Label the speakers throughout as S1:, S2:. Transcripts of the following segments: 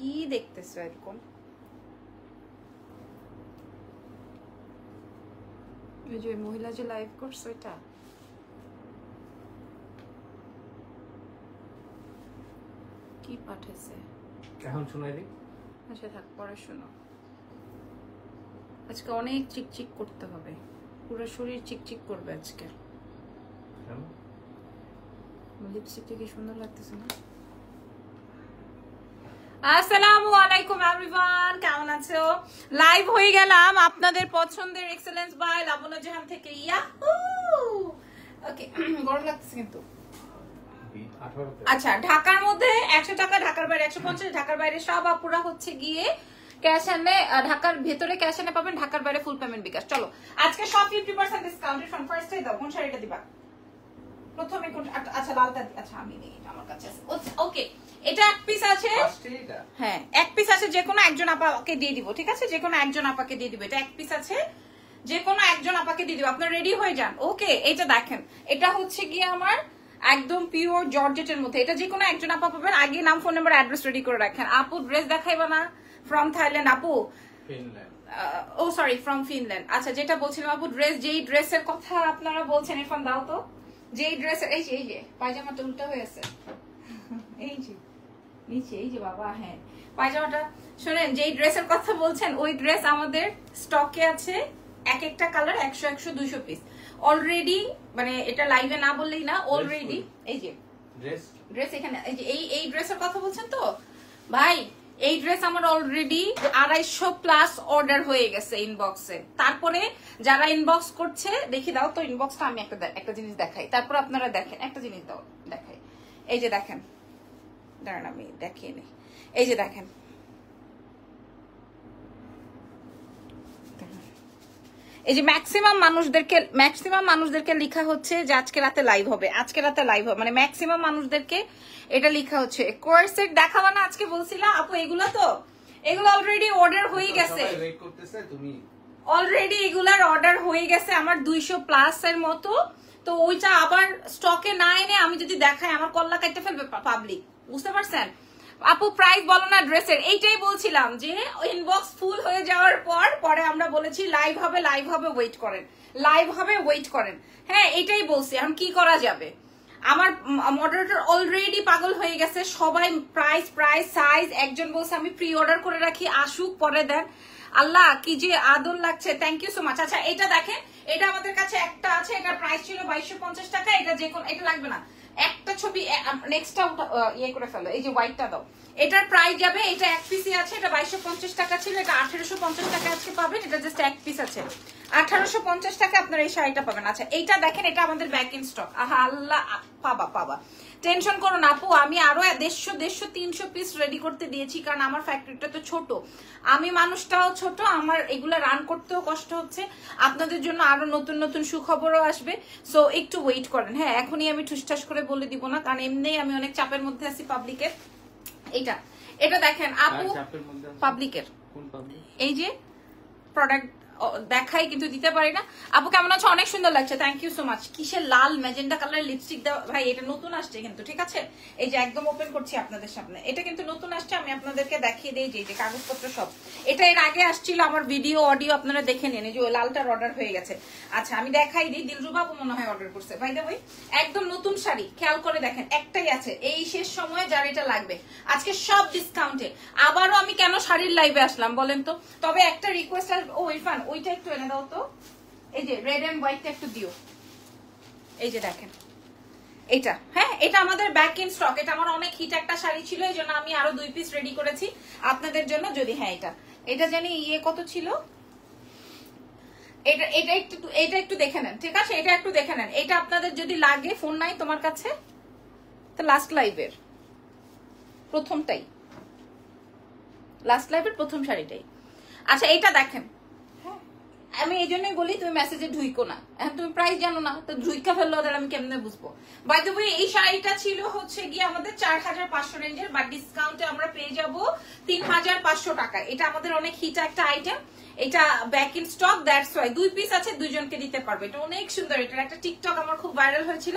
S1: কি দেখতেছো এরকম? ওই যে মহিলা যে লাইভ করছে ওইটা? কি পাঠাইছে?
S2: এখন শোনাই
S1: আচ্ছা থাক পরে শোনো। আজকে অনেক চিকচিক করতে হবে। পুরো শরীর চিকচিক করবে আজকে? লিপস্টিকটা কি সুন্দর লাগতেছে না? লাইভ হয়ে গেলাম আপনাদের পছন্দের আচ্ছা ঢাকার মধ্যে একশো টাকা, ঢাকার বাইরে পঞ্চাশ, ঢাকার বাইরে সব আপুরা হচ্ছে গিয়ে ক্যাশ ঢাকার ভেতরে ক্যাশ এনে পাবেন, ঢাকার বাইরে ফুল পেমেন্ট বিকাশ। চলো, আজকে সব ফিফটি পার্সেন্ট ডিসকাউন্ট ফ্রম ফার্স্টে দাও, কোন শাড়িটা দিবা? প্রথমে কোন আচ্ছা, আচ্ছা লালটা আচ্ছা আমি নেই আমার কাছে আছে। ওকে এটা এক পিস আছে। হ্যাঁ এক পিস আছে যে কোনো একজন আপাকে দিয়ে দিব ঠিক আছে? যে কোনো একজন আপাকে দিয়ে দিব এটা এক পিস আছে। যে কোনো একজন আপাকে দিয়ে দিব আপনার রেডি হয়ে যান। ওকে এটা দেখেন এটা হচ্ছে গিয়ে আমার একদম পিওর জর্জেটের মধ্যে। এটা যে কোনো একজন আপা পাবেন আগে নাম ফোন নাম্বার অ্যাড্রেস রেডি করে রাখেন। আপু ড্রেস দেখাইবা না ফ্রম থাইল্যান্ড আপু? ও সরি ফ্রম ফিনল্যান্ড আচ্ছা যেটা বলছিলাম আপু ড্রেস যেই ড্রেসের কথা আপনারা বলছেন ইরফান দাও তো। যেই ড্রেস এই যে এই যে পায়জামাটা উল্টা হয়ে আছে। এই যে নিচে এই যে বাবা হ্যাঁ। পায়জামাটা শোনেন যেই ড্রেসের কথা বলছেন ওই ড্রেস আমাদের স্টকে আছে এক একটা কালার একশো একশো দুইশো পিস অলরেডি মানে এটা লাইভে না বললেই না অলরেডি এই যে
S2: ড্রেস
S1: ড্রেস এখানে এই যে এই এই ড্রেসের কথা বলছেন তো? ভাই এই ড্রেস আমার অলরেডি আড়াইশো প্লাস অর্ডার হয়ে গেছে ইনবক্সে তারপরে যারা ইনবক্স করছে, দেখি দাও তো ইনবক্সটা আমি একটা একটা জিনিস দেখাই। তারপর আপনারা দেখেন, একটা জিনিস দাও, দেখাই। এই যে দেখেন, দাঁড়ান আমি দেখিয়ে নিই এই যে দেখেন এই যে ম্যাক্সিমাম মানুষদেরকে ম্যাক্সিমাম মানুষদেরকে লেখা হচ্ছে যে আজকে রাতে লাইভ হবে। আজকে রাতে লাইভ হবে। মানে ম্যাক্সিমাম মানুষদেরকে এটা লেখা হচ্ছে। কোর্সেট দেখাবো না আজকে বলছিলাম আপু এগুলো তো? এগুলো অলরেডি অর্ডার হয়ে গেছে। অলরেডি এগুলার অর্ডার হয়ে গেছে আমার দুইশো প্লাস এর মতো। তো ওইটা আবার স্টকে না এনে আমি যদি দেখাই আমার কল্লা কাটতে ফেলবে পাবলিক বুঝতে পারছেন? আপু প্রাইস বলো না, ড্রেসের। এইটাই বলছিলাম যে ইনবক্স ফুল হয়ে যাওয়ার পর, পরে আমরা বলেছি লাইভ হবে লাইভ হবে ওয়েট করেন। লাইভ হবে ওয়েট করেন। হ্যাঁ এটাই বলছি, এখন কি করা যাবে? আমার মডারেটর অলরেডি পাগল হয়ে গেছে, সবাই প্রাইস প্রাইস সাইজ একজন বলছে আমি প্রি অর্ডার করে রাখি, আসুক, পরে দেন। আল্লাহ, কি যে আদর লাগছে থ্যাংক ইউ সো মাচ আচ্ছা এটা দেখেন, এটা আমাদের কাছে একটা আছে, এটার প্রাইস ছিল বাইশশো টাকা, এটা যে কোনো এটা লাগবে না। একটা ছবি নেক্সটটা ইয়ে করে ফেলো, এই যে হোয়াইটটা দাও। এটার প্রাইস যাবে, এটা এক পিসই আছে, এটা বাইশশো পঞ্চাশ টাকা ছিল, এটা আঠেরোশো পঞ্চাশ টাকা আজকে পাবেন, এটা জাস্ট এক পিস আছে। আঠারোশো পঞ্চাশ টাকা আপনার এই শাড়িটা পাবেন। আচ্ছা এইটা দেখেন এটা আমাদের ব্যাক ইন স্টক আহা আল্লাহ পাবা পাবা। টেনশন করো না আপু আমি আরও দেড়শো দেড়শো তিনশো পিস রেডি করতে দিয়েছি কারণ আমার ফ্যাক্টরিটা তো ছোট। আমি মানুষটাও ছোট আমার এগুলা রান করতেও কষ্ট হচ্ছে। আপনাদের জন্য আরও নতুন নতুন সুখবরও আসবে। সো একটু ওয়েট করেন। হ্যাঁ এখনই আমি ঠুসঠাস করে বলে দিব না কারণ এমনিই আমি অনেক চাপের মধ্যে আছি পাবলিকের এটা এটা দেখেন আপু
S2: আছে?
S1: পাবলিকের এই যে প্রোডাক্ট দেখাই কিন্তু দিতে পারি না। আপু, কেমন আছে? অনেক সুন্দর লাগছে। থ্যাংক ইউ সো মাচ কিসের লাল ম্যাজেন্ডা কালার লিপস্টিক দেওয়া ভাই, এটা নতুন আসছে কিন্তু, ঠিক আছে? এই যে একদম ওপেন করছি আপনাদের সামনে। এটা কিন্তু নতুন আসছে, আমি আপনাদেরকে দেখিয়ে দিই যে কাগজপত্র সব। এটা এর আগে আসছিল আমার ভিডিও অডিও আপনারা দেখে নিন। যে ওই লালটার অর্ডার হয়ে গেছে। আচ্ছা আমি দেখাই দিই। দিলরুবা আপু মনে হয় অর্ডার করছে। ভাই দা ভাই একদম নতুন শাড়ি। খেয়াল করে দেখেন, একটাই আছে। এই শেষ সময়ে যার এটা লাগবে। আজকে সব ডিসকাউন্টে আবারও আমি কেন শাড়ির লাইভে আসলাম, বলেন তো? তবে একটা রিকোয়েস্ট ও, ইরফান ওইটা একটু এনে দাও তো। এই যে রেড এন্ড হোয়াইটটা একটু দিও। এই যে দেখেন। এটা হ্যাঁ এটা আমাদের ব্যাক ইন স্টক এটা আমার অনেক হিট একটা শাড়ি ছিল, এই জন্য আমি আরও দুই পিস রেডি করেছি। আপনাদের জন্য যদি হ্যাঁ এটা। এটা জানি ইয়ে কত ছিল? এটা এটা একটু এটা একটু দেখে নেন, ঠিক আছে? এটা একটু দেখে নেন। এটা আপনাদের যদি লাগে ফোন নাই তোমার কাছে, তো লাস্ট লাইভের প্রথমটাই। লাস্ট লাইভের প্রথম শাড়িটাই। আচ্ছা এটা দেখেন। আমি এই জন্যই বলি তুমি মেসেজে ঢুইকো না। এখন তুমি প্রাইস জানো না, তো ঢুইকা ফেলল ওদের আমি কেমনে বুঝব? বাই দ্য এই শাড়িটা ছিল হচ্ছে গিয়ে আমাদের চার হাজার পাঁচশো রেঞ্জের বা ডিসকাউন্টে আমরা পেয়ে যাব তিন হাজার পাঁচশো টাকা। এটা আমাদের অনেক হিট একটা আইটেম এটা back in stock that's why দুই পিস আছে, দুইজনকে দিতে পারবে। এটা অনেক সুন্দর, এটার একটা টিকটক আমার খুব ভাইরাল হয়েছিল।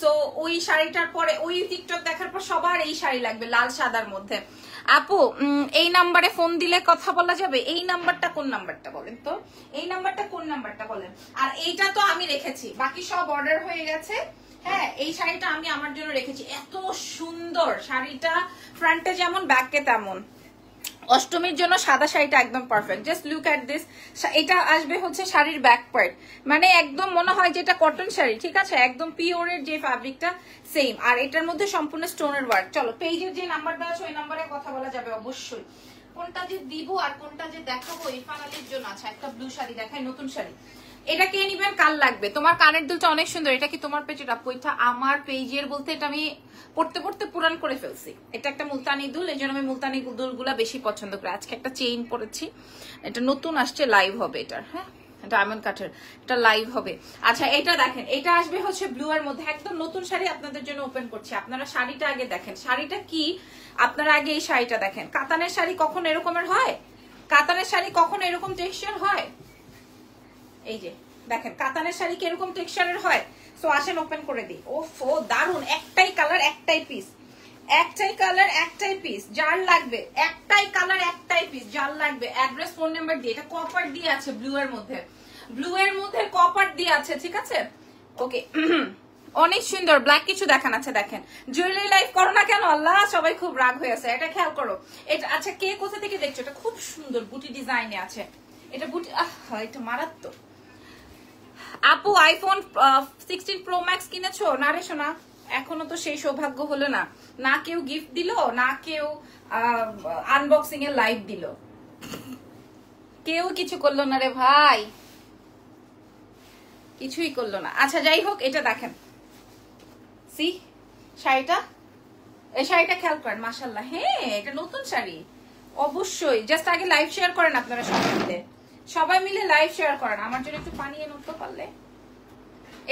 S1: সো ওই শাড়িটার পরে, ওই টিকটক দেখার পর সবার এই শাড়ি লাগবে, লাল সাদার মধ্যে। আপু এই নাম্বারে ফোন দিলে কথা বলা যাবে? এই নাম্বারটা কোন নাম্বারটা বলেন তো? এই নাম্বারটা কোন নাম্বারটা বলেন? আর এইটা তো আমি রেখেছি। বাকি সব অর্ডার হয়ে গেছে। হ্যাঁ এই শাড়িটা আমি আমার জন্য রেখেছি। এত সুন্দর শাড়িটা। ফ্রন্টে যেমন ব্যাকে তেমন। অষ্টমীর জন্য সাদা শাড়িটা একদম perfect just look at this এটা আসবে হচ্ছে শাড়ির ব্যাক পার্ট মানে একদম মনে হয় যে এটা কটন শাড়ি, ঠিক আছে? একদম পিওরের যে ফ্যাব্রিকটা সেম আর এটার মধ্যে সম্পূর্ণ স্টোনের ওয়ার্ক চলো পেজের যে নাম্বার দেওয়া আছে, ওই নাম্বারে কথা বলা যাবে অবশ্যই। কোনটা যে দিব আর কোনটা যে দেখাবো ইরফান জন্য। আচ্ছা একটা ব্লু শাড়ি দেখায় নতুন শাড়ি। এটা কে নিবেন কাল লাগবে? তোমার কানের দুলটা অনেক সুন্দর। এটা কি তোমার পেজের আপু আমার পেজের বলতে এটা আমি পড়তে পড়তে পুরান করে ফেলছি। এটা একটা মুলতানি দুল এই জন্য আমি মুলতানি দুলগুলা বেশি পছন্দ করি। আজকে একটা চেইন পরেছি। এটা নতুন আসছে, লাইভ হবে এটার হ্যাঁ? ডায়মন্ড কাঠের। এটা লাইভ হবে। আচ্ছা এটা দেখেন, এটা আসবে হচ্ছে ব্লু এর মধ্যে। একদম নতুন শাড়ি আপনাদের জন্য ওপেন করছি। আপনারা শাড়িটা আগে দেখেন। শাড়িটা কি? আপনারা আগে এই শাড়িটা দেখেন। কাতানের শাড়ি কখন এরকমের হয়? কাতানের শাড়ি কখন এরকম টেক্সচার হয়? এই যে, দেখেন, কাতানের শাড়ি কীরকম টেক্সচারের হয়? সো আসেন ওপেন করে দিই। ও ফো দারুণ একটাই কালার একটাই পিস একটাই কালার একটাই পিস যার লাগবে, একটাই কালার একটাই পিস যার লাগবে অ্যাড্রেস ফোন নাম্বার দিয়ে। এটা কপার দিয়ে আছে ব্লু এর মধ্যে। ব্লু এর মধ্যে কপার দিয়ে আছে, ঠিক আছে? ওকে অনেক সুন্দর ব্ল্যাক কিছু দেখান আছে, দেখেন। জুয়েলারি লাইফ করো না কেন? আল্লাহ, সবাই খুব রাগ হয়ে আছে। এটা খেয়াল করো। এটা আচ্ছা কে কোথা থেকে দেখছ? এটা খুব সুন্দর, বুটি ডিজাইনে আছে। এটা বুটি, আহ, এটা মারাত্মক। আপু আইফোন সিক্সটিন প্রো ম্যাক্স কিনেছো? না রে সোনা, এখনও তো সেই সৌভাগ্য হলো না। না কেউ গিফট দিল, না কেউ আনবক্সিং এর লাইভ দিল। কেউ কিছু করল না রে ভাই। কিছুই করল না। আচ্ছা যাই হোক, এটা দেখেন। সি শাড়িটা? এই শাড়িটা খেয়াল করেন মাসাল্লাহ হ্যাঁ এটা নতুন শাড়ি। অবশ্যই। জাস্ট আগে লাইভ শেয়ার করেন আপনারা সবাই সবাই মিলে লাইভ শেয়ার করেন। আমার জন্য একটু পানি এনে উঠতে পারলে?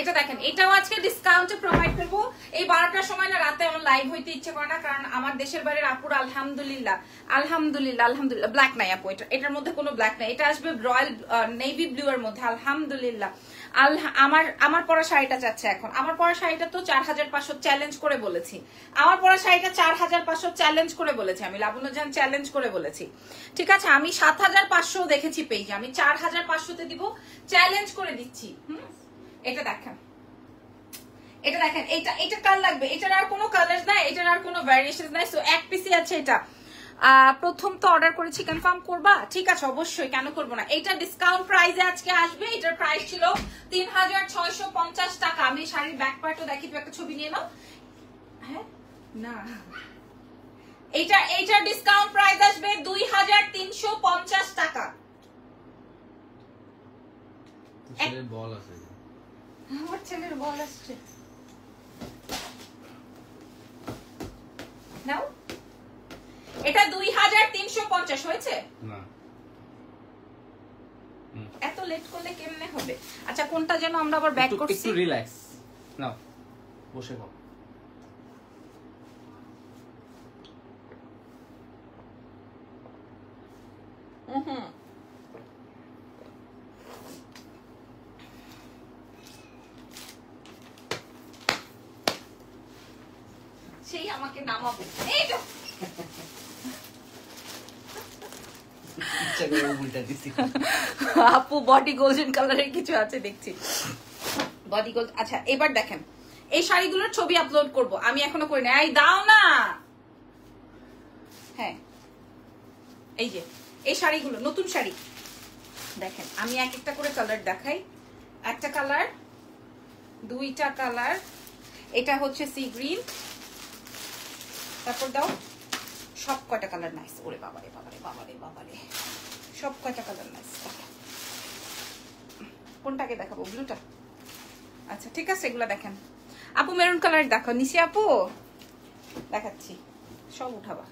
S1: এটা দেখেন, এটাও আজকে ডিসকাউন্টে প্রোভাইড করব। এই বারোটার সময় না রাতে আমার লাইভ হইতে ইচ্ছে করে না, কারণ আমার দেশের বাড়ির আপুর আলহামদুলিল্লাহ আলহামদুলিল্লাহ আলহামদুলিল্লাহ ব্ল্যাক নাই আপু এটা। এটার মধ্যে কোনো ব্ল্যাক নাই। এটা আসবে রয়্যাল নেভি ব্লু এর মধ্যে, আলহামদুলিল্লাহ। আমার আমার পরা শাড়িটা চাচ্ছে এখন। আমার পরা শাড়িটা তো চার হাজার পাঁচশো চ্যালেঞ্জ করে বলেছি। আমার পরা শাড়িটা চার হাজার পাঁচশো চ্যালেঞ্জ করে বলেছি আমি, লাবণ্য জান চ্যালেঞ্জ করে বলেছি। ঠিক আছে, আমি সাত হাজার পাঁচশো দেখেছি পেজ আমি চার হাজার পাঁচশোতে দিব চ্যালেঞ্জ করে দিচ্ছি। হুম? এটা দেখেন। এটা দেখেন, এটা এটা কার লাগবে? এটার আর কোনো কালার নাই, এটার আর কোনো ভ্যারিয়েশন নাই। সো এক পিসি আছে এটা। প্রথম তো অর্ডার করেছি কনফার্ম করবা? ঠিক আছে, অবশ্যই, কেন করব না। এটা ডিসকাউন্ট প্রাইসে আজকে আসবে, এটার প্রাইস ছিল তিন হাজার ছয়শো পঞ্চাশ টাকা। আমি শাড়ির ব্যাক পার্টও দেখি একটা ছবি নিয়ে নাও। হ্যাঁ? না। এটা এইটার ডিসকাউন্ট প্রাইস আসবে দুই হাজার তিনশো পঞ্চাশ টাকা।
S2: বল আছে?
S1: আমার ছেলের বল আসছে। নাও। এটা দুই হাজার তিনশো পঞ্চাশ হয়েছে? এত লেট করলে কেমনে হবে? আচ্ছা কোনটা যেন আমরা আবার ব্যাক করছি?
S2: একটু রিল্যাক্স নাও বসে খাও
S1: হুম সেই আমাকে নামাবো। এই তো। আপু বডি গোল্ডেন কালারের কিছু আছে দেখছি। বডি গোল্ড আচ্ছা এবার দেখেন। এই শাড়িগুলোর ছবি আপলোড করব। আমি এখনও করি না এই দাও না! হ্যাঁ। এই যে এই শাড়িগুলো নতুন শাড়ি। দেখেন আমি এক একটা করে কালার দেখাই। একটা কালার দুইটা কালার এটা হচ্ছে সি গ্রিন তারপর দাও। সব কয়টা কালার নাইস ওরে বাবারে বাবারে বাবারে বাবারে। সব কয়টা কালার নাইস কোনটাকে দেখাবো? ব্লুটা আচ্ছা ঠিক আছে এগুলো দেখেন। আপু মেরুন কালার দেখো নিশি আপু? দেখাচ্ছি। সব উঠাবা।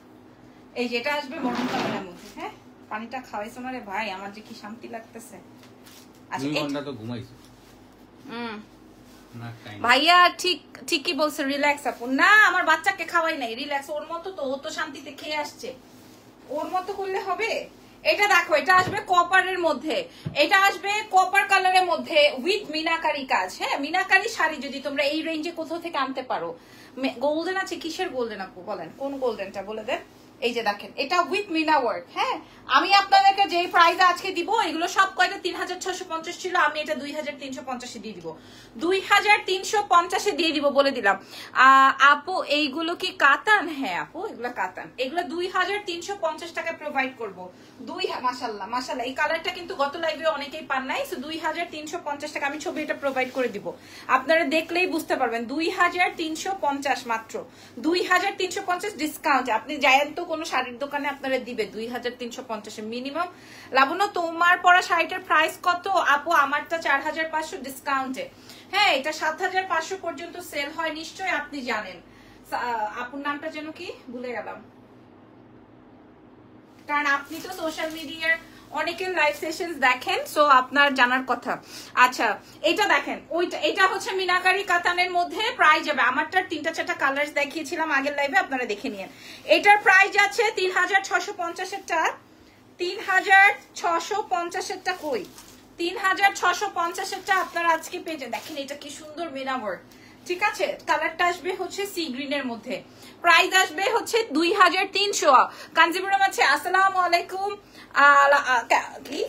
S1: এই যেটা আসবে মরুন কালারের মধ্যে হ্যাঁ? পানিটা খাওয়াইছো না রে ভাই? আমার যে কি শান্তি লাগতেছে। আচ্ছা
S2: ঘণ্টা তো ঘুমাইছো।
S1: হুম। ভাইয়া, ঠিক, ঠিকই বলছে রিল্যাক্স আপু। না, আমার বাচ্চাকে খাওয়াই নাই রিল্যাক্স ওর মতো তো, ও তো শান্তিতে খেয়ে আসছে। ওর মতো করলে হবে? এটা দেখো, এটা আসবে কপারের মধ্যে। এটা আসবে কপার কালারের মধ্যে উইথ মিনাকারি কাজ। হ্যাঁ মিনাকারি শাড়ি যদি তোমরা এই রেঞ্জে কোথাও থেকে আনতে পারো। গোল্ডেন আছে? কিসের গোল্ডেন আপু? বলেন, কোন গোল্ডেনটা বলে দেন। এই যে দেখেন, এটা উইথ মিনা ওয়ার্ক হ্যাঁ? আমি আপনাদেরকে যে প্রাইস আজকে দিব, এগুলো সব কয়টা? তিন হাজার ছশো পঞ্চাশ ছিল, আমি এটা দুই হাজার তিনশো পঞ্চাশে দিয়ে দিব। দুই হাজার তিনশো পঞ্চাশে দিয়ে দিব বলে দিলাম। আপু, এইগুলো কি কাতান? হ্যাঁ আপু, এগুলো কাতান। এগুলো দুই হাজার তিনশো পঞ্চাশ টাকা প্রোভাইড করব। দুই মাসাল্লাহ মাসাল্লাহ এই কালারটা কিন্তু গত লাইভে অনেকেই পান নাই সো দুই হাজার তিনশো পঞ্চাশ টাকা আমি ছবি এটা প্রোভাইড করে দিব। আপনারা দেখলেই বুঝতে পারবেন দুই হাজার তিনশো পঞ্চাশ মাত্র। দুই হাজার তিনশো পঞ্চাশ ডিসকাউন্ট আপনি যায়েন তো কোনো শাড়ির দোকানে আপনারা দিবে? দুই হাজার তিনশো পঞ্চাশে মিনিমাম লাবণ্য, তোমার পরা শাড়িটার প্রাইস কত? আপু, আমারটা চার হাজার পাঁচশো ডিসকাউন্টে হ্যাঁ এটা সাত হাজার পাঁচশো পর্যন্ত সেল হয় নিশ্চয় আপনি জানেন। আপুর নামটা যেন কি? ভুলে গেলাম। কারণ আপনি তো সোশ্যাল মিডিয়ার অনেকের লাইভ সেশনস দেখেন সো আপনার জানার কথা। আচ্ছা এটা দেখেন, ওইটা, এটা হচ্ছে মিনাকারি কাতানের মধ্যে প্রাইস যাবে। আমারটা তিনটা চারটা কালার দেখিয়েছিলাম আগের লাইভে আপনারা দেখে নিন এটার প্রাইস আছে তিন হাজার ছশো পঞ্চাশেরটা। তিন হাজার ছশো পঞ্চাশেরটা কই? তিন হাজার ছশো পঞ্চাশেরটা আপনারা আজকে পেয়ে। দেখেন, এটা কি সুন্দর মিনা ঠিক আছে? কালারটা আসবে হচ্ছে সি গ্রিনের মধ্যে। প্রাইস আসবে হচ্ছে দুই হাজার তিনশো। কাঞ্জিপুরম আছে, আসসালামু আলাইকুম।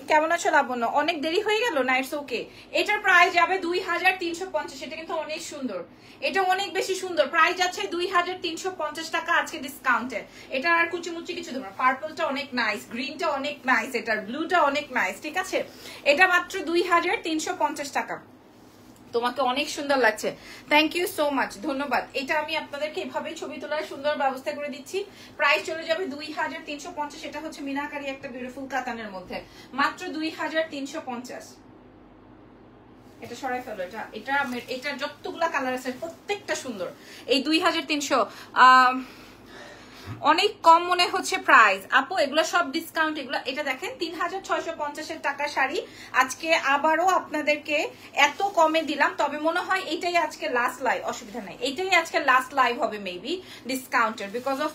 S1: কেমন আছো লাবণ্য? অনেক দেরি হয়ে গেল না? ইটস ওকে এটার প্রাইস যাবে দুই হাজার তিনশো পঞ্চাশ। এটা কিন্তু অনেক সুন্দর। এটা অনেক বেশি সুন্দর। প্রাইস আছে দুই হাজার তিনশো পঞ্চাশ টাকা আজকে ডিসকাউন্টে এটা আর কুচিমুচি কিছু দেবো পার্পলটা অনেক নাইস গ্রিনটা অনেক নাইস এটার ব্লুটা অনেক নাইস ঠিক আছে? এটা মাত্র দুই হাজার তিনশো পঞ্চাশ টাকা। তোমাকে অনেক সুন্দর লাগছে। থ্যাংক ইউ সো মাচ ধন্যবাদ। এটা আমি আপনাদেরকে এভাবে ছবি তোলার সুন্দর ব্যবস্থা করে দিচ্ছি। প্রাইস চলে যাবে দুই হাজার তিনশো পঞ্চাশ এটা হচ্ছে মিনাকারি একটা বিউটিফুল কাতানের মধ্যে। মাত্র দুই হাজার তিনশো পঞ্চাশ। এটা সরাই ফেলো, এটা এটা এটা যতগুলা কালার আছে, প্রত্যেকটা সুন্দর। এই দুই হাজার তিনশো অনেক কম মনে হচ্ছে প্রাইস আপু, এগুলো সব ডিসকাউন্ট এগুলো, এটা দেখেন তিন হাজার ছয়শো পঞ্চাশের টাকা শাড়ি। আজকে আবারও আপনাদেরকে এত কমে দিলাম, তবে মনে হয় এটাই আজকে লাস্ট লাইভ অসুবিধা নাই। এটাই আজকে লাস্ট লাইভ হবে মেবি ডিসকাউন্টের বিকজ অফ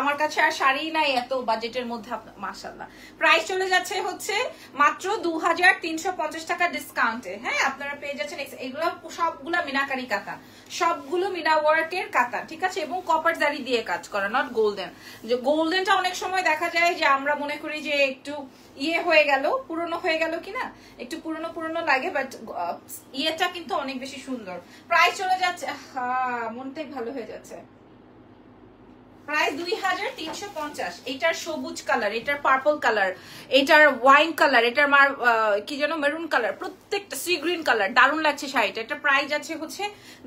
S1: আমার কাছে আর শাড়ি নাই এত বাজেটের মধ্যে মাসাল্লাহ প্রাইস চলে যাচ্ছে হচ্ছে মাত্র দু হাজার তিনশো পঞ্চাশ টাকা ডিসকাউন্টে হ্যাঁ আপনারা পেয়ে যাচ্ছেন এগুলো সবগুলো মিনাকারি কাতা সবগুলো মিনা ওয়ার্কের কাতা ঠিক আছে? এবং কপার জারি দিয়ে কাজ করা নট গোল্ডেন যে গোল্ডেনটা অনেক সময় দেখা যায় যে আমরা মনে করি যে একটু ইয়ে হয়ে গেল, পুরনো হয়ে গেল কিনা? একটু পুরনো পুরনো লাগে বাট ইয়েটা কিন্তু অনেক বেশি সুন্দর। প্রাইস চলে যাচ্ছে হ্যাঁ মনটাই ভালো হয়ে যাচ্ছে। প্রায় দুই হাজার তিনশো পঞ্চাশ। এটার সবুজ কালার, এটার পার্পল কালার, এটার ওয়াইন কালার, এটার মার কি যেন মেরুন কালার, প্রত্যেকটা সি গ্রিন কালার, দারুণ লাগছে শাড়িটা। এটা প্রাইস আছে হচ্ছে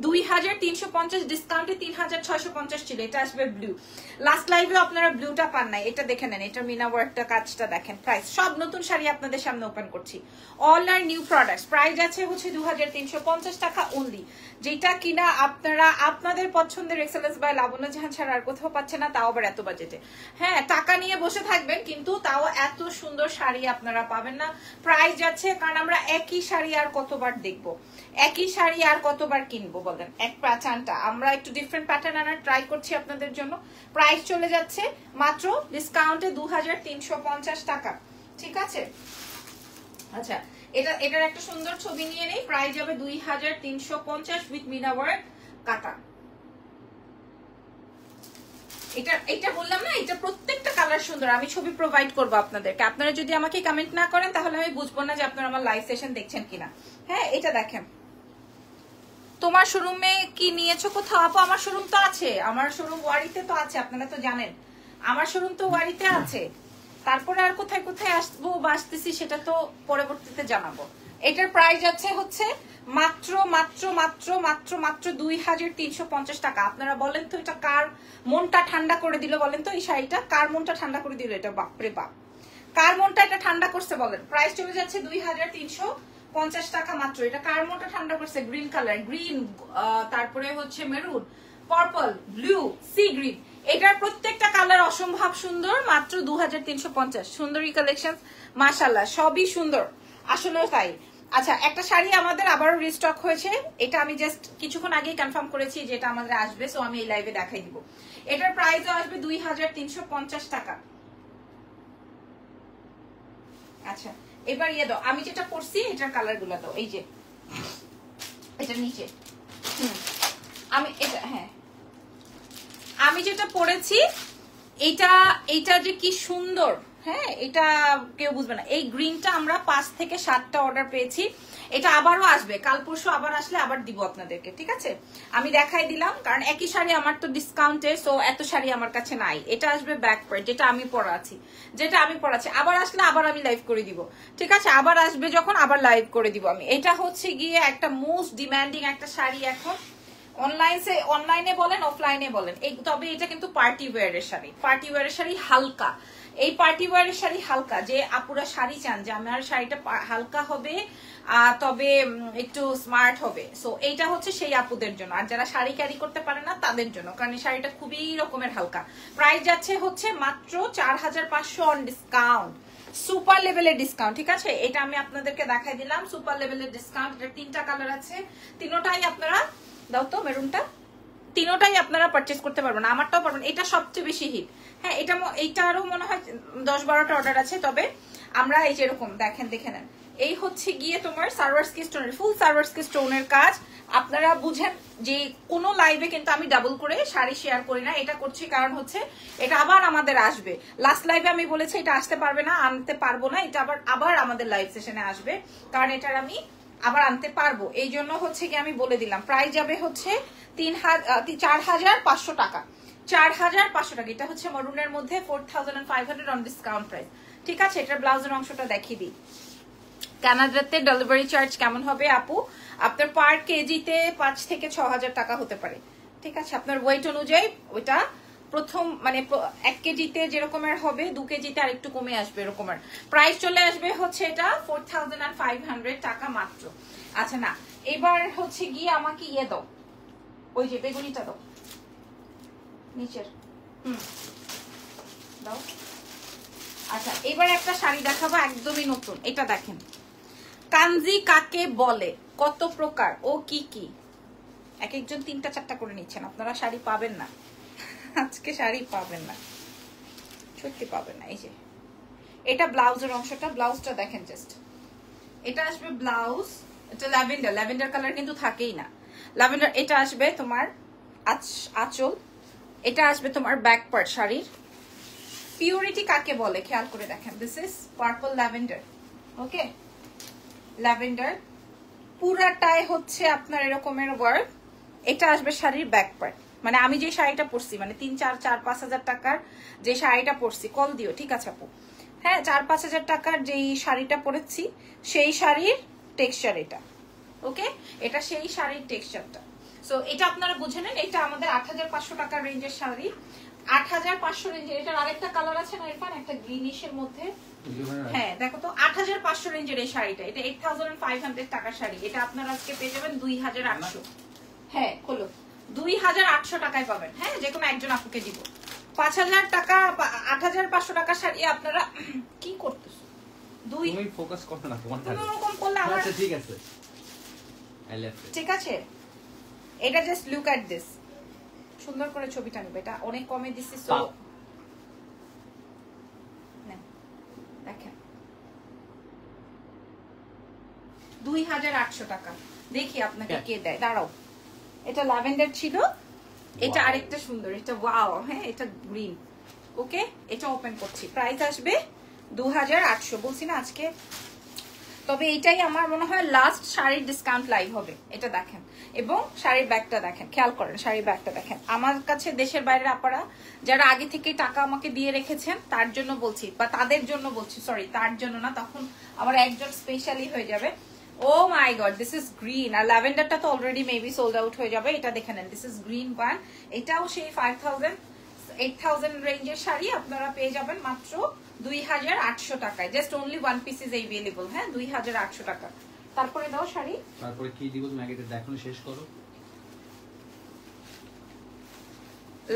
S1: দুই হাজার তিনশো পঞ্চাশ ডিসকাউন্টে তিন হাজার ছয়শো পঞ্চাশ ছিল, এটা আসবে ব্লু লাস্ট আপনারা ব্লুটা পান নাই, এটা দেখে নেন, এটা মিনা ওয়ার্কটা কাজটা দেখেন প্রাইস সব নতুন শাড়ি আপনাদের সামনে ওপেন করছি। All are new products price আছে হচ্ছে দু হাজার তিনশো পঞ্চাশ টাকা অনলি যেটা কিনা আপনারা, আপনাদের পছন্দের এক্সেলেন্স বাই লাবণ্য জাহান ছাড়া আর কোথাও পাচ্ছেন না, তাও আবার এত বাজেটে হ্যাঁ টাকা নিয়ে বসে থাকবেন, কিন্তু তাও এত সুন্দর শাড়ি আপনারা পাবেন না। প্রাইস যাচ্ছে, কারণ আমরা একই শাড়ি আর কতবার দেখব। একই শাড়ি আর কতবার কিনবো, বলেন। এক প্যাটার্নটা। আমরা একটু ডিফারেন্ট প্যাটার্ন আনার ট্রাই করছি আপনাদের জন্য। প্রাইস চলে যাচ্ছে মাত্র ডিসকাউন্টে দু হাজার তিনশো পঞ্চাশ টাকা। ঠিক আছে? আচ্ছা এটা, এটার একটা সুন্দর ছবি নিয়ে নেই। প্রাইস যাবে দুই হাজার তিনশো পঞ্চাশ উইথ মিনা ওয়ার্ক কাটা এটা এটা বললাম না, এটা প্রত্যেকটা কালার সুন্দর। আমি ছবি প্রোভাইড করব আপনাদেরকে। আপনারা যদি আমাকে কমেন্ট না করেন, তাহলে আমি বুঝব না যে আপনারা আমার লাইভ সেশন দেখছেন কিনা। হ্যাঁ এটা দেখেন। তোমার শোরুমে কি নিয়েছো কোথাও? আপু, আমার শোরুম তো আছে। আমার শোরুম ওয়ারিতে তো আছে, আপনারা তো জানেন। আমার শোরুম তো ওয়ারিতে আছে। তারপরে আর কোথায় কোথায় আসব বা আসতেছি, সেটা তো পরবর্তীতে জানাব। এটার প্রাইস আছে হচ্ছে মাত্র মাত্র মাত্র মাত্র মাত্র দুই হাজার তিনশো পঞ্চাশ টাকা। আপনারা বলেন তো এটা কার মনটা ঠান্ডা করে দিল বলেন তো এই শাড়িটা? কার মনটা ঠান্ডা করে দিল এটা? বাপরে বাপ। কার মনটা এটা ঠান্ডা করছে বলেন? প্রাইস চলে যাচ্ছে দুই হাজার তিনশো পঞ্চাশ টাকা মাত্র। এটা কার মনটা ঠান্ডা করছে? গ্রিন কালার গ্রিন তারপরে হচ্ছে maroon purple blue sea green এটার প্রত্যেকটা কালার অসম্ভব সুন্দর, মাত্র দু হাজার তিনশো পঞ্চাশ। সুন্দরী কালেকশন মাসাল্লাহ সবই সুন্দর। আসলেও তাই। আচ্ছা একটা শাড়ি আমাদের আবারও রিস্টক হয়েছে। এটা আমি জাস্ট কিছুক্ষণ আগেই কনফার্ম করেছি যে এটা আমাদের আসবে সো আমি এই লাইভে দেখাই দিব। এটার প্রাইসও আসবে দুই হাজার তিনশো পঞ্চাশ টাকা। আচ্ছা এবার ইয়ে দাও, আমি যেটা পরছি এটার কালারগুলো দাও, এই যে। এটা নিচে। হুম, আমি এটা হ্যাঁ। আমি যেটা পরেছি, এটা এটা যে কি সুন্দর। হ্যাঁ এটা কেউ বুঝবে না। এই গ্রিনটা আমরা পাঁচ থেকে সাতটা অর্ডার পেয়েছি। এটা আবারও আসবে। কাল পরশু আবার আসলে আবার দিব আপনাদেরকে, ঠিক আছে? আমি দেখাই দিলাম, কারণ একই শাড়ি আমার তো ডিসকাউন্টে সো এত শাড়ি আমার কাছে নাই। এটা আসবে ব্যাক পার্ট যেটা আমি পরাছি যেটা আমি পরাছি আবার আসলে আবার আমি লাইভ করে দিব, ঠিক আছে? আবার আসবে যখন, আবার লাইভ করে দিব আমি। এটা হচ্ছে গিয়ে একটা মোস্ট ডিমান্ডিং একটা শাড়ি এখন। অনলাইনে অনলাইনে বলেন অফলাইনে বলেন। তবে এটা কিন্তু পার্টি ওয়্যারের শাড়ি। পার্টি ওয়্যারের শাড়ি হালকা। এই পার্টি ওয়ারের শাড়ি হালকা, যে আপুরা শাড়ি চান, যে আমার শাড়িটা হালকা হবে তবে একটু স্মার্ট হবে। সো এইটা হচ্ছে সেই আপুদের জন্য। আর যারা শাড়ি ক্যারি করতে পারে না, তাদের জন্য। কারণ এই শাড়িটা খুবই রকমের হালকা। প্রাইস যাচ্ছে হচ্ছে মাত্র চার হাজার পাঁচশো অন ডিসকাউন্ট সুপার লেভেলের ডিসকাউন্ট ঠিক আছে? এটা আমি আপনাদেরকে দেখাই দিলাম। সুপার লেভেলের ডিসকাউন্ট এটা তিনটা কালার আছে। তিনোটাই আপনারা, দাও তো মেরুনটা তিনোটাই আপনারা পারচেস করতে পারবেন, আমারটাও পারবেন। এটা সবচেয়ে বেশি হিট হ্যাঁ এটা ম- এইটারও মনে হয় দশ বারোটা অর্ডার আছে, তবে আমরা এই যেরকম, দেখেন, দেখে নেন। এই হচ্ছে গিয়ে তোমার সার্ভার স্কি স্টোনের ফুল সার্ভার স্কি স্টোনের কাজ। আপনারা বুঝেন যে কোনো লাইভে কিন্তু আমি ডাবল করে শাড়ি শেয়ার করি না, এটা করছি কারণ হচ্ছে এটা আবার আমাদের আসবে। লাস্ট লাইভে আমি বলেছি, এটা আসতে পারবে না, আনতে পারব না, এটা আবার আবার আমাদের লাইভ সেশনে আসবে। কারণ এটার আমি আবার আনতে পারব। এই জন্য হচ্ছে কি আমি বলে দিলাম। প্রাইস যাবে হচ্ছে তিন চার হাজার পাঁচশো টাকা। চার হাজার পাঁচশো টাকা। এটা হচ্ছে মরুনের মধ্যে four thousand five hundred on discount price ঠিক আছে? এটার ব্লাউজের অংশটা দেখিয়ে দিই। কানাডাতে ডেলিভারি চার্জ কেমন হবে আপু? আপনার পার কেজিতে পাঁচ থেকে ছ হাজার টাকা হতে পারে। ঠিক আছে? আপনার ওয়েট অনুযায়ী ওইটা প্রথম মানে এক কেজিতে যেরকমের হবে, দু কেজিতে আর একটু কমে আসবে এরকমের। প্রাইস চলে আসবে হচ্ছে এটা ফোর টাকা মাত্র। আচ্ছা না, এবার হচ্ছে গিয়ে আমাকে ইয়ে দাও। ওই যে বেগুনিটা দাও। নিচের। হুম। দাও। আচ্ছা এবার একটা শাড়ি দেখাবো একদমই নতুন। এটা দেখেন। কাঞ্জি কাকে বলে? কত প্রকার? ও কি কি? এক একজন তিনটা চারটা করে নিচ্ছেন। আপনারা শাড়ি পাবেন না। আজকে শাড়ি পাবেন না। সত্যি পাবেন না। এই যে। এটা ব্লাউজের অংশটা। ব্লাউজটা দেখেন জাস্ট এটা আসবে ব্লাউজ। এটা ল্যাভেন্ডার। ল্যাভেন্ডার কালার কিন্তু থাকেই না। ল্যাভেন্ডার এটা আসবে তোমার আচ- আঁচল, এটা আসবে তোমার ব্যাক পার্ট শাড়ির। পিউরিটি কাকে বলে? খেয়াল করে দেখেন। This is purple lavender okay lavender পুরাটাই হচ্ছে আপনার এরকমের ওয়ার্ক এটা আসবে শাড়ির ব্যাক পার্ট মানে আমি যে শাড়িটা পরছি মানে তিন, চার চার, পাঁচ হাজার টাকার যে শাড়িটা পরছি, কল দিও, ঠিক আছে আপু? হ্যাঁ চার, পাঁচ হাজার টাকার যেই শাড়িটা পরেছি, সেই শাড়ির টেক্সচার এটা। ওকে এটা সেই শাড়ির টেক্সচারটা সো এটা আপনারা বুঝে নেন এটা আমাদের আট হাজার পাঁচশো টাকার রেঞ্জের শাড়ি। আট হাজার পাঁচশো রেঞ্জের এটার আরেকটা কালার আছে না ইরফান? একটা গ্রিনিশের মধ্যে। হ্যাঁ দেখো তো আট হাজার পাঁচশো রেঞ্জের এই শাড়িটা। এটা এইট থাউজেন্ড ফাইভ হান্ড্রেড টাকার শাড়ি। এটা আপনারা আজকে পেয়ে যাবেন দুই হাজার আটশো। হ্যাঁ খোলো। দুই হাজার আটশো টাকায় পাবেন। হ্যাঁ যে কোনো একজন আপুকে দিব। পাঁচ হাজার টাকা আট হাজার পাঁচশো টাকার শাড়ি আপনারা কি করতেছো? দুই
S2: ফোকাস করো না তোমার আচ্ছা ঠিক আছে।
S1: ঠিক আছে? এটা জাস্ট লুক অ্যাট দিস সুন্দর করে ছবিটা নিবে। এটা অনেক কমে দিচ্ছি সো দেখেন। দুই হাজার আটশো টাকা। দেখি আপনাকে। কে দেয়। দাঁড়াও। এটা ল্যাভেন্ডার ছিল। এটা. আরেকটা সুন্দর। এটা ওয়াও হ্যাঁ এটা গ্রিন ওকে এটা ওপেন করছি। প্রাইস আসবে দু হাজার আটশো। বলছি না আজকে তবে এটাই আমার মনে হয় লাস্ট শাড়ির ডিসকাউন্ট লাইভ হবে, এটা দেখেন। এবং শাড়ির ব্যাগটা দেখেন, খেয়াল করেন, শাড়ির ব্যাগটা দেখেন। আমার কাছে দেশের বাইরের আপারা যারা আগে থেকে টাকা আমাকে দিয়ে রেখেছেন, তার জন্য বলছি, বা তাদের জন্য বলছি সরি তার জন্য না, তখন আমার একজন স্পেশালি হয়ে যাবে। ও my god this is green আর ল্যাভেন্ডারটা তো অলরেডি মেবি সোল্ড আউট হয়ে যাবে, এটা দেখে নেন দিস ইজ গ্রিন ওয়ান এটাও সেই ফাইভ থাউজেন্ড এইট থাউজেন্ড রেঞ্জের শাড়ি আপনারা পেয়ে যাবেন মাত্র দুই হাজার আটশো টাকায়। Just only one piece is available হ্যাঁ? দুই হাজার আটশো টাকা। তারপরে দাও শাড়ি।
S2: তারপরে কি দিব তুমি আগে দেখো শেষ করো।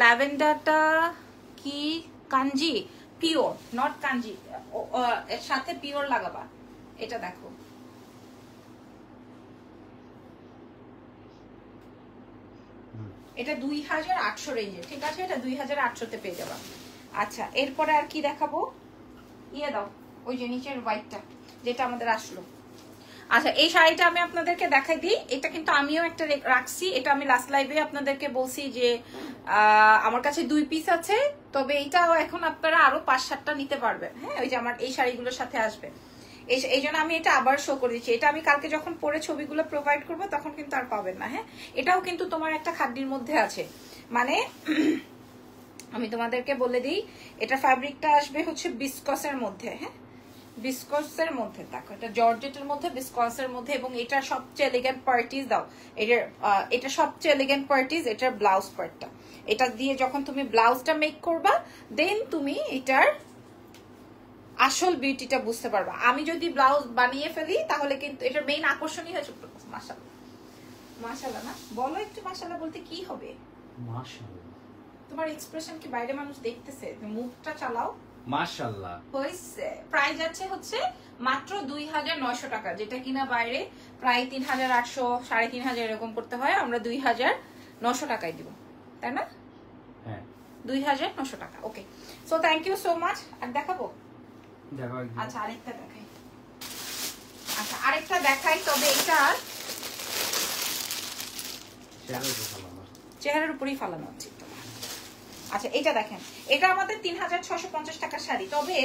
S1: ল্যাভেন্ডারটা কি? কাঞ্জি পিওর নট কাঞ্জি এর সাথে পিওর লাগাবা। এটা দেখো। এটা দুই হাজার আটশো রেঞ্জে ঠিক আছে? এটা দুই হাজার আটশোতে পেয়ে যাবা। আচ্ছা এরপরে আর কি দেখাবো? ইয়ে দাও, ওই যে নিচের হোয়াইটটা যেটা আমাদের আসলো। আচ্ছা এই শাড়িটা আমি আপনাদেরকে দেখাই দিই। এটা কিন্তু আমিও একটা রাখছি। এটা আমি লাস্ট লাইভে আপনাদেরকে বলছি যে আমার কাছে দুই পিস আছে, তবে এটাও এখন আপনারা আরও পাঁচ সাতটা নিতে পারবেন। হ্যাঁ ওই যে আমার এই শাড়িগুলোর সাথে আসবে। এই জন্য আমি এটা আবার শো করে দিচ্ছি। এটা আমি কালকে যখন পরে ছবিগুলো প্রোভাইড করব, তখন কিন্তু আর পাবেন না হ্যাঁ? এটাও কিন্তু তোমার একটা খাদ্যির মধ্যে আছে। মানে আমি তোমাদেরকে বলে দিই, এটা ফ্যাব্রিকটা আসবে হচ্ছে বিসকসের মধ্যে হ্যাঁ? বিসকসের মধ্যে, দেখো, এটা জর্জেটের মধ্যে বিসকসের মধ্যে, এবং এটা সবচেয়ে এলিগেন্ট পার্টিস দাও। এটার এটা সবচেয়ে এলিগেন্ট পার্টিস এটার ব্লাউজ পার্টটা এটা দিয়ে যখন তুমি ব্লাউজটা মেক করবা দেন তুমি এটার আসল বিউটিটা বুঝতে পারবা। আমি যদি ব্লাউজ বানিয়ে ফেলি, তাহলে কিন্তু এটার মেইন আকর্ষণই হয়েছে। মাসাল্লাহ মাসাল্লাহ না? বলো একটু মাসাল্লাহ বলতে কি হবে?
S2: মাশাআল্লাহ।
S1: তোমার এক্সপ্রেশন কি বাইরে মানুষ দেখতেছে? মুখটা চালাও।
S2: মাশাআল্লাহ।
S1: হয়েছে প্রাইস আছে হচ্ছে মাত্র দুই হাজার নয়শো টাকা যেটা কিনা বাইরে প্রায় তিন হাজার আটশো সাড়ে তিন হাজার এরকম করতে হয় আমরা দুই হাজার নশো টাকায় দিব। তাই না?
S2: হ্যাঁ।
S1: দুই হাজার নশো টাকা okay so thank you so much আর দেখাবো?
S2: দেখো
S1: আচ্ছা আরেকটা দেখাই। আচ্ছা আরেকটা দেখাই তবে এটা চেহারার উপরেই ফালানো একটু। আচ্ছা এটা দেখেন। এটা আমাদের তিন হাজার ছশো পঞ্চাশ টাকার শাড়ি। তবে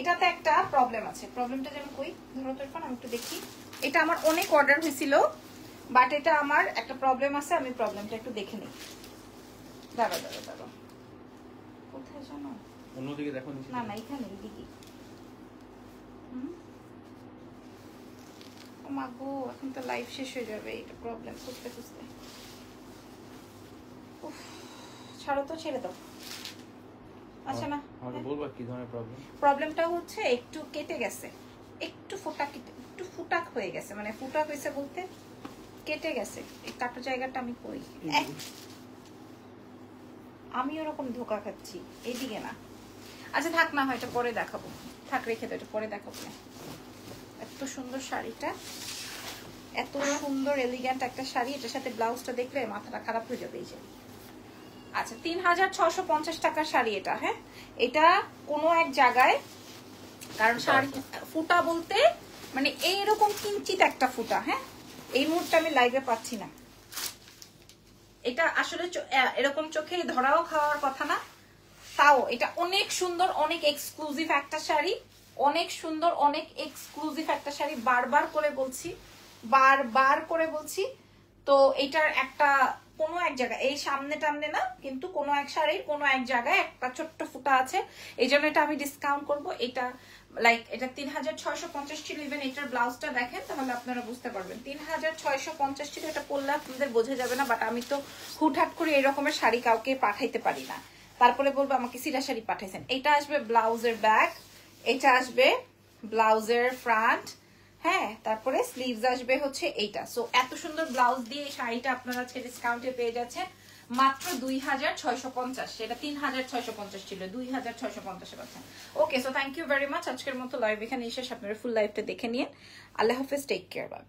S1: এটাতে একটা প্রবলেম আছে। প্রবলেমটা যেন কই? ধরো তো ইরফান, আমি একটু দেখি। এটা আমার অনেক অর্ডার হয়েছিল বাট এটা আমার একটা প্রবলেম আছে আমি প্রবলেমটা একটু দেখে নিই। দাঁড়া দাঁড়া দাঁড়া কোথায় জানো?
S2: অন্যদিকে দেখো
S1: না না এখানে হুম? ও মা গো এখন তো লাইফ শেষ হয়ে যাবে এটা প্রবলেম খুঁজতে খুঁজতে। উফ, ছাড়ো তো ছেড়ে দাও। আচ্ছা না
S2: আমাকে বলবা কি ধরনের প্রবলেম
S1: প্রবলেমটা হচ্ছে একটু কেটে গেছে। একটু ফোটা একটু ফুটাক হয়ে গেছে। মানে ফুটাক হয়েছে বলতে কেটে গেছে। এই কাটো জায়গাটা আমি কই আমি ওরকম ধোকা খাচ্ছি এইদিকে না। আচ্ছা থাক না হয় এটা পরে দেখাবো। থাক রেখে দাও এটা পরে দেখাবো। না এত সুন্দর শাড়িটা। এত সুন্দর এলিগ্যান্ট একটা শাড়ি। এটার সাথে ব্লাউজটা দেখলে মাথাটা খারাপ হয়ে যাবে এই যে। আচ্ছা তিন হাজার ছশো পঞ্চাশ টাকার শাড়ি এটা হ্যাঁ? এটা কোনো এক জায়গায় কারণ শাড়ি ফুটা বলতে মানে এইরকম কিঞ্চিত একটা ফুটা হ্যাঁ? এই মুহূর্তে আমি লাইভে পাচ্ছি না। এটা আসলে এরকম চোখে ধরাও খাওয়ার কথা না। তাও এটা অনেক সুন্দর অনেক এক্সক্লুসিভ একটা শাড়ি অনেক সুন্দর অনেক এক্সক্লুসিভ একটা শাড়ি বারবার করে বলছি বারবার করে বলছি। তো এটার একটা কোনো এক জায়গায়, এই সামনে টামনে না, কিন্তু কোনো এক শাড়ির কোনো এক জায়গায় একটা ছোট্ট ফুটা আছে। এই জন্য এটা আমি ডিসকাউন্ট করব। এটা লাইক এটা তিন হাজার ছয়শো পঞ্চাশ ছিল ইভেন এটার ব্লাউজটা দেখেন, তাহলে আপনারা বুঝতে পারবেন। তিন হাজার ছয়শো পঞ্চাশ ছিল, এটা পরলে আপনাদের বোঝা যাবে না বাট আমি তো হুটহাট করে এরকমের শাড়ি কাউকে পাঠাইতে পারি না। তারপরে বলব, আমাকে সিরা শাড়ি পাঠাইছেন। এটা আসবে ব্লাউজের ব্যাক এটা আসবে ব্লাউজের ফ্রন্ট হ্যাঁ তারপরে স্লিভস আসবে হচ্ছে এইটা। সো এত সুন্দর ব্লাউজ দিয়ে এই শাড়িটা আপনারা আজকে ডিসকাউন্টে পেয়ে যাচ্ছেন। মাত্র দুই হাজার ছয়শো পঞ্চাশ, সেটা তিন হাজার ছয়শো পঞ্চাশ ছিল, দুই হাজার ছয়শো পঞ্চাশে পাচ্ছেন okay so thank you very much আজকের মতো লাইভ এখানে এসে আপনারা ফুল লাইভটা দেখে নিন। আল্লাহ হাফেজ টেক কেয়ার বাই